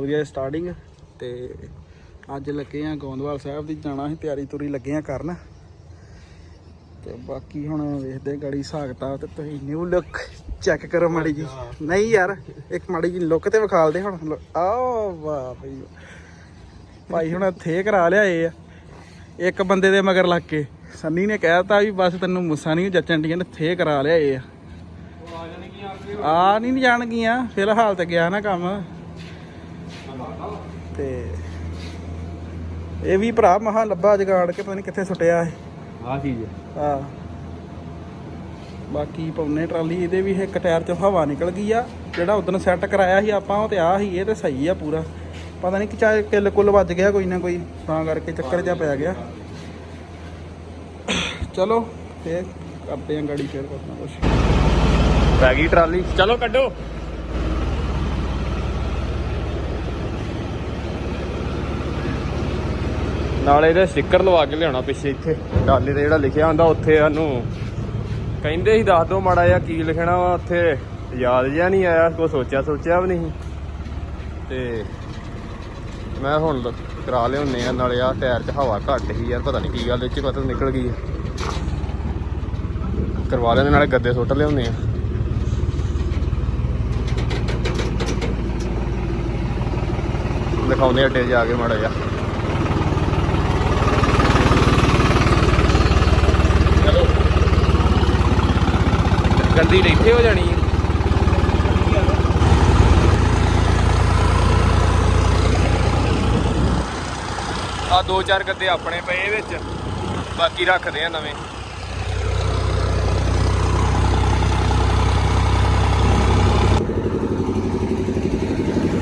ਵਧੀਆ ਸਟਾਰਟਿੰਗ ਤੇ ਅੱਜ ਲੱਗੇ ਆ ਗੋਂਦਵਾਲ ਸਾਹਿਬ ਦੀ ਜਾਣਾ ਸੀ, ਤਿਆਰੀ ਤੁਰੀ ਲੱਗੇ ਆ ਕਰਨ। ਤੇ ਬਾਕੀ ਹੁਣ ਵੇਖਦੇ ਗਾੜੀ ਹਿਸਾਬਤਾ ਤੇ ਤੁਸੀਂ ਨਿਊ ਲੁੱਕ ਚੈੱਕ ਕਰੋ ਮਾੜੀ ਜੀ ਨਹੀਂ ਯਾਰ, ਇੱਕ ਮਾੜੀ ਜੀ ਲੁੱਕ ਤੇ ਵਿਖਾਲਦੇ ਹੁਣ। ਲੋ- ਵਾਹ ਬਈ। ਭਾਈ ਹੁਣ ਥੇ ਕਰਾ ਲਿਆਏ ਆ। ਇੱਕ ਬੰਦੇ ਦੇ ਮਗਰ ਲੱਗ ਕੇ। ਸੰਨੀ ਨੇ ਕਹਿਤਾ ਵੀ ਬਸ ਤੈਨੂੰ ਮੁੱਸਾ ਨਹੀਂ ਜੱਚਣ ਦੀਆਂ ਨੇ ਥੇ ਕਰਾ ਲਿਆਏ ਆ। ਆ ਨਹੀਂ ਜਾਣਗੀਆਂ ਫਿਲਹਾਲ ਤੇ ਗਿਆ ਨਾ ਕੰਮ। ਤੇ ਇਹ ਵੀ ਭਰਾ ਮਹਾ ਲੱਭਾ ਜਗਾੜ ਕੇ ਪਤਾ ਨਹੀਂ ਕਿੱਥੇ ਸੁੱਟਿਆ ਇਹ। ਆ ਚੀਜ਼ ਆ ਬਾਕੀ ਪੌਨੇ ਟਰਾਲੀ ਇਹਦੇ ਵੀ ਇੱਕ ਟਾਇਰ 'ਚੋਂ ਹਵਾ ਨਿਕਲ ਗਈ ਆ। ਜਿਹੜਾ ਉਦੋਂ ਸੈੱਟ ਕਰਾਇਆ ਸੀ ਆਪਾਂ ਉਹ ਤੇ ਆ ਸੀ ਇਹ ਤੇ ਸਹੀ ਆ ਪੂਰਾ। ਪਤਾ ਨਹੀਂ ਕਿ ਚਾਹੇ ਕਿੱਲ ਕੁੱਲ ਵੱਜ ਗਿਆ ਕੋਈ ਨਾ ਕੋਈ ਤਾਂ ਕਰਕੇ ਚੱਕਰ ਜਿਹਾ ਪੈ ਗਿਆ। ਚਲੋ ਫੇਰ ਕਰਦੇ ਆਂ ਗਾੜੀ ਫੇਰ ਕਰਨਾ ਕੁਛ। ਪੈ ਗਈ ਟਰਾਲੀ। ਚਲੋ ਕੱਢੋ। ਨਾਲੇ ਇਹਦੇ ਸਟicker ਲਵਾ ਕੇ ਲਿਆਉਣਾ ਪਿੱਛੇ ਇੱਥੇ। ਟਰਾਲੀ ਤੇ ਜਿਹੜਾ ਲਿਖਿਆ ਹੁੰਦਾ, ਉੱਥੇ ਸਾਨੂੰ ਕਹਿੰਦੇ ਸੀ, ਦੱਸ ਦਿਓ ਮਾੜਾ ਜਿਹਾ ਕੀ ਲਿਖਣਾ ਵਾ ਉੱਥੇ। ਯਾਦ ਜਿਹਾ ਨਹੀਂ ਆਇਆ, ਕੋਈ ਸੋਚਿਆ ਸੋਚਿਆ ਵੀ ਨਹੀਂ ਤੇ ਮੈਂ ਹੁਣ ਲ- ਕਰਾ ਲਿਆਉਨੇ ਆ, ਨਾਲੇ ਆ ਟਾਇਰ 'ਚ ਹਵਾ ਘੱਟ ਸੀ ਯਾਰ, ਪਤਾ ਨਹੀਂ ਕੀ ਗੱਲ ਵਿੱਚ 'ਚ ਪਤਾ ਨਿਕਲ ਗਈ ਕਰਵਾ ਲੈਂਦੇ, ਨਾਲੇ ਗੱਦੇ ਸੁੱਟ ਲਿਆਉਨੇ ਆ। ਦਿਖਾਉਂਦੇ ਅੱਡੇ ਜਾ ਕੇ ਮਾੜਾ ਜਿਹਾ। ਗੱਡੀ ਇੱਥੇ ਹੋ ਜਾਣੀ ਆ ਦੋ ਚਾਰ ਗੱਦੇ ਆਪਣੇ ਪਏ ਵਿੱਚ। ਬਾਕੀ ਰੱਖਦੇ ਆ ਨਵੇਂ।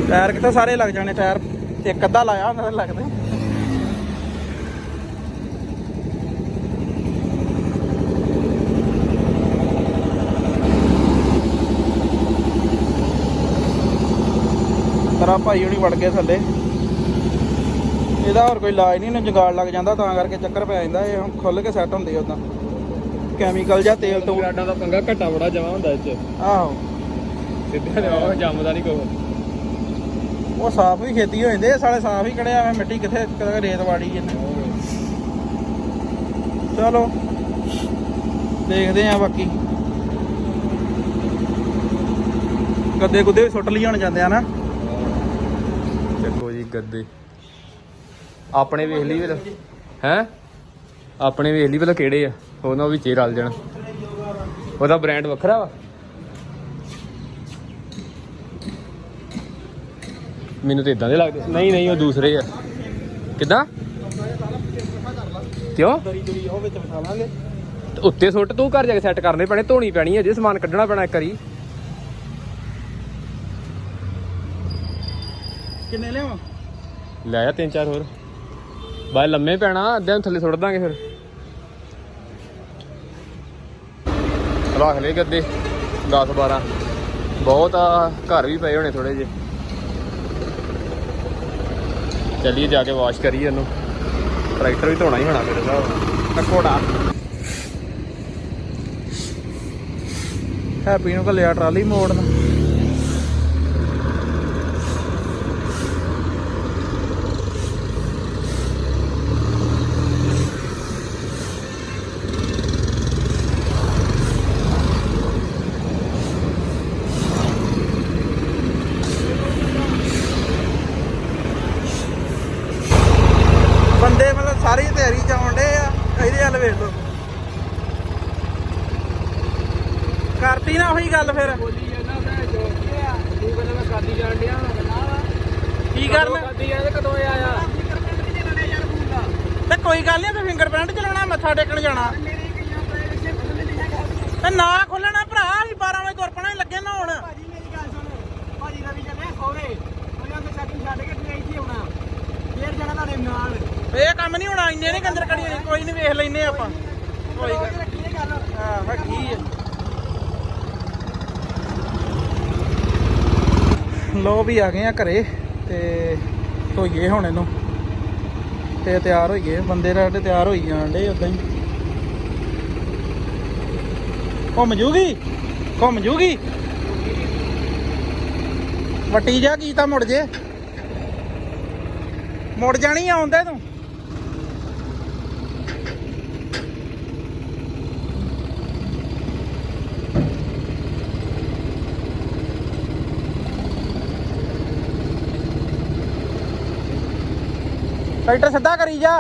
ਟਾਇਰ ਕਿਤੇ ਸਾਰੇ ਲੱਗ ਜਾਣੇ, ਟਾਇਰ ਇੱਕ ਅੱਧਾ ਲਾਇਆ ਹੁੰਦਾ ਤਾਂ ਲੱਗਦੇ। ਭਾਈ ਹੁਣੀ ਵੜ ਗਏ ਥੱਲੇ। ਇਹਦਾ ਹੋਰ ਕੋਈ ਇਲਾਜ ਨਹੀਂ ਨਾ ਜੁਗਾੜ ਲੱਗ ਜਾਂਦਾ ਤਾਂ ਕਰਕੇ ਚੱਕਰ ਪੈ ਜਾਂਦਾ ਇਹ ਹੁਣ ਖੁੱਲ ਕੇ ਸੈੱਟ ਹੁੰਦੀ ਉਦਾਂ ਕੈਮੀਕਲ ਜਾਂ ਤੇਲ ਤੋਂ। ਗਾਡਾਂ ਦਾ ਪੰਗਾ ਘੱਟਾ ਬੜਾ ਜਮਾ ਹੁੰਦਾ ਇੱਥੇ ਆਹੋ। ਸਿੱਧਾ ਜਮਾ ਜੰਮਦਾ ਨਹੀਂ ਕੋਈ। ਉਹ ਸਾਫ਼ ਵੀ ਖੇਤੀ ਹੋ ਜਾਂਦੇ ਸਾਲੇ ਸਾਫ਼ ਹੀ ਕੜਿਆ ਐਵੇਂ ਮਿੱਟੀ ਕਿੱਥੇ ਕਿਤੇ ਰੇਤ ਵਾੜੀ ਜੰਨੇ। ਚਲੋ ਦੇਖਦੇ ਆ ਬਾਕੀ। ਗੱਦੇ ਗੁੱਦੇ ਵੀ ਸੁੱਟ ਲਈ ਹੁਣ ਜਾਂਦੇ ਆ ਨਾ। ਗੱਦੇ। ਆਪਣੇ ਵੇਖ ਲਈ ਵੇਲੇ ਹੈ? ਆਪਣੇ ਵੇਖ ਲਈ ਵੇਲੇ ਕਿਹੜੇ ਆ। ਉਹਨਾਂ ਵਿੱਚ ਹੀ ਰਲ ਜਾਣ। ਉਹਦਾ ਬ੍ਰਾਂਡ ਵੱਖਰਾ ਵਾ। ਮੈਨੂੰ ਤੇ ਇਦਾਂ ਦੇ ਲੱਗਦੇ। ਨਹੀਂ ਨਹੀਂ ਉਹ ਦੂਸਰੇ ਆ। ਕਿਦਾਂ? ਕਿਉਂ? ਦਰੀ ਦੁਰੀ ਉਹ ਵਿੱਚ ਬਿਠਾ ਲਾਂਗੇ। ਤੇ ਉੱਤੇ ਸੁੱਟ ਤੂੰ ਘਰ ਜਾ ਕੇ ਸੈੱਟ ਕਰਨੇ ਪੈਣੇ ਧੋਣੀ ਪੈਣੀ ਹੈ ਜੇ ਸਮਾਨ ਕੱਢਣਾ ਪੈਣਾ ਇੱਕ ਵਾਰੀ। ਕਿੰਨੇ ਲਿਆਵਾਂ? ਲੈ ਆ ਤਿੰਨ ਚਾਰ ਹੋਰ। ਬਾਏ ਲੰਮੇ ਪੈਣਾ, ਅੱਧਿਆਂ ਨੂੰ ਥੱਲੇ ਸੁੱਟ ਦਾਂਗੇ ਫਿਰ। ਰੱਖ ਲਏ ਗੱਦੇ 10 12 ਬਹੁਤ ਆ, ਘਰ ਵੀ ਪਏ ਹੋਣੇ ਥੋੜੇ ਜੇ ਚੱਲੀਏ ਜਾ ਕੇ ਵਾਸ਼ ਕਰੀਏ ਇਹਨੂੰ। ਟਰੈਕਟਰ ਵੀ ਧੋਣਾ ਹੀ ਹੋਣਾ ਮੇਰੇ ਹਿਸਾਬ ਨਾਲ। ਟਕੋੜਾ ਹੈਪੀ ਨੂੰ ਕੱਲਿਆ ਟਰਾਲੀ ਮੋੜਨ। ਬੰਦੇ ਮਤਲਬ ਸਾਰੀ ਤਿਆਰੀ ਚ ਆਉਣ ਡੇ ਆ ਇਹਦੇ ਹੱਲ ਵੇਖ ਲਓ। ਕਰਤੀ ਨਾ ਉਹੀ ਗੱਲ ਫਿਰ। ਬੋਲੀ ਜਾਂਦਾ ਮੈਂ ਜੋ ਆ ਤੂੰ ਕਹਿੰਦਾ ਮੈਂ ਕਰਦੀ ਜਾਣ ਡਿਆ ਕੀ ਕਰਨ ਕਰਦੀ ਜਾਂਦੇ ਕਦੋਂ ਆਇਆ ਤੇ ਕੋਈ ਗੱਲ ਨਹੀਂ ਤੇ ਫਿੰਗਰਪ੍ਰਿੰਟ ਚਲਾਉਣਾ ਮੱਥਾ ਟੇਕਣ ਜਾਣਾ। ਤੇ ਨਾ ਖੋਲਣਾ ਭਰਾ ਅਸੀਂ 12 ਵਜੇ ਤੁਰ ਪਣਾ ਲੱਗੇ ਨਾ ਹੁਣ ਭਾਜੀ ਮੇਰੀ ਗੱਲ ਸੁਣ। ਭਾਜੀ ਰਵੀ ਚੱਲਿਆ ਸੋਰੇ ਉਹਨਾਂ ਦੇ ਸੈਟਿੰਗ ਛੱਡ ਕੇ ਤੂੰ ਇੱਥੇ ਆਉਣਾ ਫੇਰ ਜਾਣਾ ਤੁਹਾਡੇ ਨਾਲ ਇਹ ਕੰਮ ਨਹੀਂ ਹੋਣਾ, ਇੰਨੇ ਨਹੀਂ ਕੰਦਰ ਕੜੀ ਕੋਈ ਨਹੀਂ ਵੇਖ ਲੈਨੇ ਆਪਾਂ। ਕੋਈ ਗੱਲ ਹਾਂ ਰੱਖੀ ਹੈ ਲੋ ਵੀ ਆ ਗਏ ਆ ਘਰੇ ਤੇ ਧੋਈਏ ਹੁਣ ਇਹਨੂੰ। ਤੇ ਤਿਆਰ ਹੋਈਏ, ਬੰਦੇ ਸਾਡੇ ਤਿਆਰ ਹੋਈ ਜਾਣ ਡੇ ਉਦਾਂ ਹੀ। ਘੁੰਮ ਜੂਗੀ? ਘੁੰਮ ਜੂਗੀ? ਵੱਟੀ ਜਾ ਕੀ ਤਾਂ ਮੁੜ ਜੇ। ਮੁੜ ਜਾਣੀ ਆਉਂਦਾ ਤੂੰ ਟਰੈਕਟਰ ਸਿੱਧਾ ਕਰੀ ਜਾ।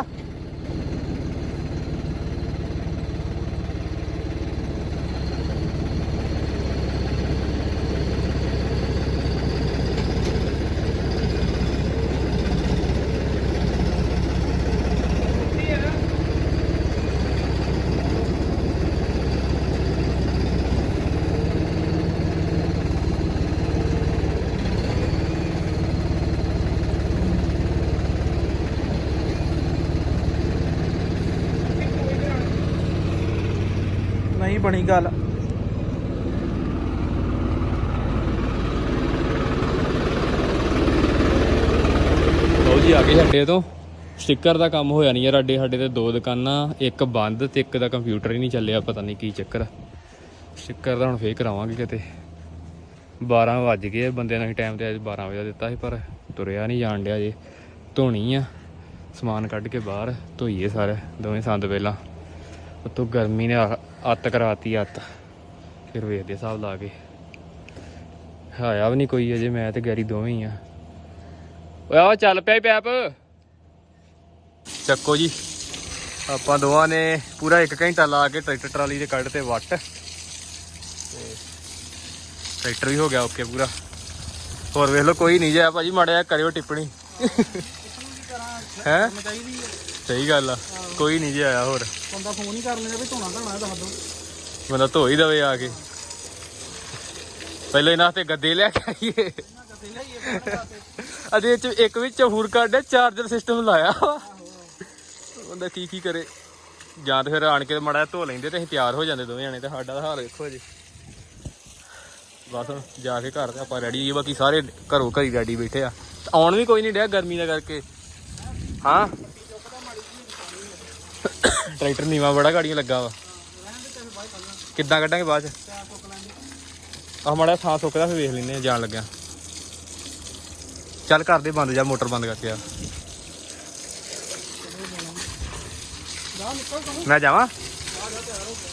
ਨਹੀਂ ਬਣੀ ਗੱਲ। ਲਓ ਜੀ ਆ ਗਏ ਹੱਡੇ ਤੋਂ। ਸਟicker ਦਾ ਕੰਮ ਹੋਇਆ ਨਹੀਂ ਯਾਰ ਅੱਡੇ ਸਾਡੇ ਤੇ ਦੋ ਦੁਕਾਨਾਂ ਇੱਕ ਬੰਦ ਤੇ ਇੱਕ ਦਾ ਕੰਪਿਊਟਰ ਹੀ ਨਹੀਂ ਚੱਲਿਆ ਪਤਾ ਨਹੀਂ ਕੀ ਚੱਕਰ। ਸਟicker ਦਾ ਹੁਣ ਫੇਰ ਕਰਾਵਾਂਗੇ ਕਿਤੇ। 12 ਵੱਜ ਗਏ ਆ, ਬੰਦੇ ਨੇ ਟਾਈਮ ਤੇ ਅੱਜ 12 ਵਜੇ ਦਿੱਤਾ ਸੀ ਪਰ ਤੁਰਿਆ ਨਹੀਂ ਜਾਣ ਡਿਆ ਜੇ। ਧੋਣੀ ਆ ਸਮਾਨ ਕੱਢ ਕੇ ਬਾਹਰ ਧੋਈਏ ਸਾਰੇ ਦੋਵੇਂ ਸੰਦ ਪਹਿਲਾਂ। ਉਤੋਂ ਗਰਮੀ ਨੇ ਆ- ਅੱਤ ਕਰਾਤੀ ਅੱਤ। ਫਿਰ ਵੇਖਦੇ ਹਿਸਾਬ ਲਾ ਕੇ। ਆਇਆ ਵੀ ਨਹੀਂ ਕੋਈ ਅਜੇ ਮੈਂ ਤੇ ਗੈਰੀ ਦੋਵੇਂ ਹੀ ਆ। ਓਏ ਆ ਚੱਲ ਪਿਆ ਪੈਪ। ਚੱਕੋ ਜੀ। ਆਪਾਂ ਦੋਵਾਂ ਨੇ ਪੂਰਾ 1 ਘੰਟਾ ਲਾ ਕੇ ਟਰੈਕਟਰ ਟਰਾਲੀ ਦੇ ਕੱਢ ਤੇ ਵੱਟ। ਤੇ ਟਰੈਕਟਰ ਵੀ ਹੋ ਗਿਆ ਓਕੇ ਪੂਰਾ। ਹੋਰ ਵੇਖ ਲਓ ਕੋਈ ਨਹੀਂ ਜਾਇਆ ਭਾਜੀ ਮਾੜਾ ਜਿਹਾ ਕਰਿਓ ਟਿੱਪਣੀ। ਹੈ। ਸਹੀ ਗੱਲ ਆ। ਕੋਈ ਨਹੀਂ ਜਾਇਆ ਹੋਰ। ਬੰਦਾ ਫੋਨ ਹੀ ਕਰ ਲੈਂਦਾ ਵੀ ਧੋਣਾ ਧਾਣਾ ਦੱਸ ਦੋ। ਬੰਦਾ ਧੋ ਹੀ ਦਵੇ ਆ ਕੇ। ਪਹਿਲੇ ਇਹਨਾਂ ਤੇ ਗੱਦੇ ਲੈ ਕੇ ਆਈਏ। ਅਜੇ ਚ ਇੱਕ ਵਿੱਚ ਹੋਰ ਕੱਢਿਆ ਚਾਰਜਰ ਸਿਸਟਮ ਲਾਇਆ। ਬੰਦਾ ਕੀ ਕੀ ਕਰੇ। ਜਾਂ ਤੇ ਫਿਰ ਆਣ ਕੇ ਮੜਾ ਧੋ ਲੈਂਦੇ ਤੇ ਅਸੀਂ ਤਿਆਰ ਹੋ ਜਾਂਦੇ ਦੋਵੇਂ ਜਾਣੇ ਤੇ ਸਾਡਾ ਤਾਂ ਹਾਲ ਵੇਖੋ ਜੀ ਬਸ ਹੁਣ ਜਾ ਕੇ ਘਰ ਤੇ ਆਪਾਂ ਰੈਡੀ ਬਾਕੀ ਸਾਰੇ ਘਰੋਂ ਘਰੀ ਰੈਡੀ ਬੈਠੇ ਆ। ਆਉਣ ਵੀ ਕੋਈ ਨਹੀਂ ਡਿਆ ਗਰਮੀ ਦਾ ਕਰਕੇ। ਹਾਂ? ਟਰੈਕਟਰ ਨੀਵਾ ਬੜਾ ਗਾੜੀਆਂ ਲੱਗਾ ਵਾ। ਕਿੱਦਾਂ ਕੱਢਾਂਗੇ ਬਾਅਦ ਚ? ਆਹ ਮਾੜਾ ਥਾਂ ਸੁੱਕਦਾ ਫਿਰ ਵੇਖ ਲੈਨੇ ਆ ਜਾਣ ਲੱਗਿਆ। ਚੱਲ ਘਰ ਦੇ ਬੰਦ ਜਾ, ਮੋਟਰ ਬੰਦ ਕਰਕੇ ਆ। ਮੈਂ ਜਾਵਾਂ?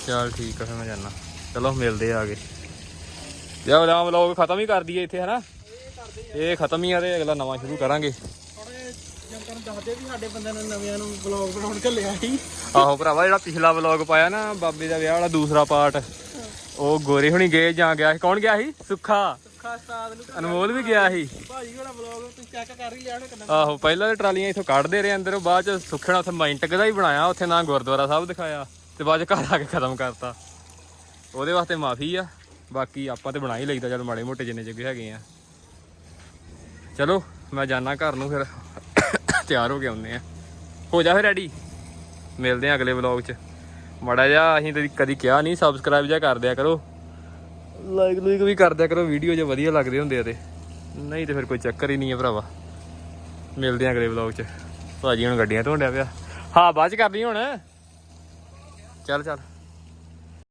ਚੱਲ ਠੀਕ ਆ, ਫਿਰ ਮੈਂ ਜਾਣਾ ਚਲੋ, ਮਿਲਦੇ ਆ ਕੇ ਜਾ ਰਾਮ ਖਤਮ ਹੀ ਕਰ ਦਈਏ ਇੱਥੇ, ਹਨਾ? ਇਹ ਖਤਮ ਹੀ ਆ ਤੇ ਅਗਲਾ ਨਵਾਂ ਸ਼ੁਰੂ ਕਰਾਂਗੇ। ਜਨਤਾ ਨੂੰ ਦੱਸਦੇ ਵੀ ਸਾਡੇ ਬੰਦੇ ਨੇ ਨਵਿਆਂ ਨੂੰ ਬਲੌਗ ਬਣਾਉਣ ਘੱਲਿਆ ਸੀ। ਆਹੋ ਭਰਾਵਾ ਜਿਹੜਾ ਪਿਛਲਾ ਵਲੌਗ ਪਾਇਆ ਨਾ ਬਾਬੇ ਦਾ ਵਿਆਹ ਵਾਲਾ ਦੂਸਰਾ ਪਾਰਟ ਉਹ ਗੋਰੇ ਹੁਣੀ ਗਏ ਜਾਂ ਗਿਆ ਸੀ? ਕੌਣ ਗਿਆ ਸੀ? ਸੁੱਖਾ। ਸੁੱਖਾ ਉਸਤਾਦ ਨੂੰ ਅਨਮੋਲ ਵੀ ਗਿਆ ਸੀ। ਭਾਜੀ ਹੋਣਾ ਬਲੌਗ ਤੁਸੀਂ ਚੈੱਕ ਕਰ ਹੀ ਲਿਆ ਹੋਣਾ ਕਿੰਨਾ ਆਹੋ ਪਹਿਲਾਂ ਤੇ ਟਰਾਲੀਆਂ ਇੱਥੋਂ ਕੱਢਦੇ ਰਹੇ ਅੰਦਰੋਂ ਬਾਅਦ ਚ ਸੁੱਖਣਾ ਉੱਥੇ ਮਾਈਂਟਕ ਦਾ ਹੀ ਬਣਾਇਆ ਉੱਥੇ ਨਾ ਗੁਰਦੁਆਰਾ ਸਾਹਿਬ ਦਿਖਾਇਆ ਤੇ ਬਾਅਦ ਚ ਘਰ ਆ ਕੇ ਖਤਮ ਕਰਤਾ। ਉਹਦੇ ਵਾਸਤੇ ਮਾਫੀ ਆ ਬਾਕੀ ਆਪਾਂ ਤੇ ਬਣਾ ਹੀ ਲਈਦਾ ਚਲ ਮਾੜੇ ਮੋਟੇ ਜਿੰਨੇ ਜੱਗੇ ਹੈਗੇ ਆ। ਚਲੋ ਮੈਂ ਜਾਣਾ ਘਰ ਨੂੰ ਫਿਰ। ਤਿਆਰ ਹੋ ਕੇ ਆਉਂਦੇ ਆ। ਹੋ ਜਾ ਫਿਰ ਰੈਡੀ ਮਿਲਦੇ ਆ ਅਗਲੇ ਵਲੌਗ 'ਚ। ਮਾੜਾ ਜਿਹਾ ਅਸੀਂ ਤੇ ਕਦੀ ਕਿਹਾ ਨਹੀਂ ਸਬਸਕ੍ਰਾਈਬ ਜਿਹਾ ਕਰ ਦਿਆ ਕਰੋ। ਲਾਈਕ ਲੂਈਕ ਵੀ ਕਰ ਦਿਆ ਕਰੋ ਵੀਡੀਓ ਜੇ ਵਧੀਆ ਲੱਗਦੇ ਹੁੰਦੇ ਆ ਤੇ। ਨਹੀਂ ਤੇ ਫਿਰ ਕੋਈ ਚੱਕਰ ਹੀ ਨਹੀਂ ਹੈ ਭਰਾਵਾ। ਮਿਲਦੇ ਆ ਅਗਲੇ ਵਲੌਗ 'ਚ। ਭਾਜੀ ਹੁਣ ਗੱਡੀਆਂ ਧੋਣ ਡਿਆ ਪਿਆ। ਹਾਂ, ਬਾਅਦ 'ਚ ਕਰਦੀ ਹੁਣ। ਚੱਲ ਚੱਲ।